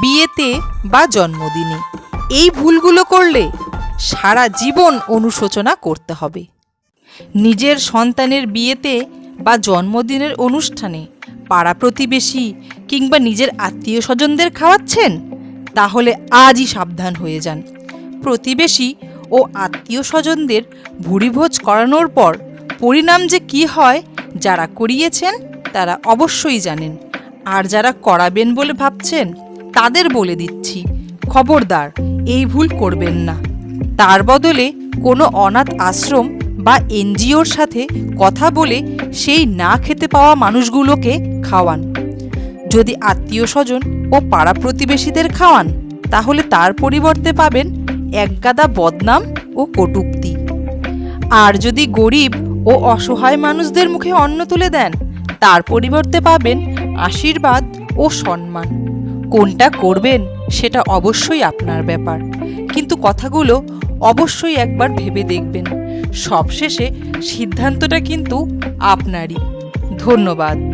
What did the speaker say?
বিয়েতে বা জন্মদিনে। এই ভুলগুলো করলে সারা জীবন অনুশোচনা করতে হবে। নিজের সন্তানের বিয়েতে বা জন্মদিনের অনুষ্ঠানে পাড়া প্রতিবেশী কিংবা নিজের আত্মীয় স্বজনদের খাওয়াচ্ছেন, তাহলে আজই সাবধান হয়ে যান। প্রতিবেশী ও আত্মীয় স্বজনদের ভুরিভোজ করানোর পর পরিণাম যে কি হয়, যারা করিয়েছেন, তারা অবশ্যই জানেন। আর যারা করাবেন বলে ভাবছেন তাদের বলে দিচ্ছি, খবরদার, এই ভুল করবেন না। তার বদলে কোনো অনাথ আশ্রম বা এনজিওর সাথে কথা বলে সেই না খেতে পাওয়া মানুষগুলোকে খাওয়ান। যদি আত্মীয় স্বজন ও পাড়া প্রতিবেশীদের খাওয়ান, তাহলে তার পরিবর্তে পাবেন একগাদা বদনাম ও কটূক্তি। আর যদি গরিব ও অসহায় মানুষদের মুখে অন্ন তুলে দেন, তার পরিবর্তে পাবেন আশীর্বাদ ও সম্মান। কোনটা করবেন সেটা অবশ্যই আপনার ব্যাপার। কিন্তু কথাগুলো অবশ্যই একবার ভেবে দেখবেন। সবশেষে সিদ্ধান্তটা কিন্তু আপনারই। ধন্যবাদ।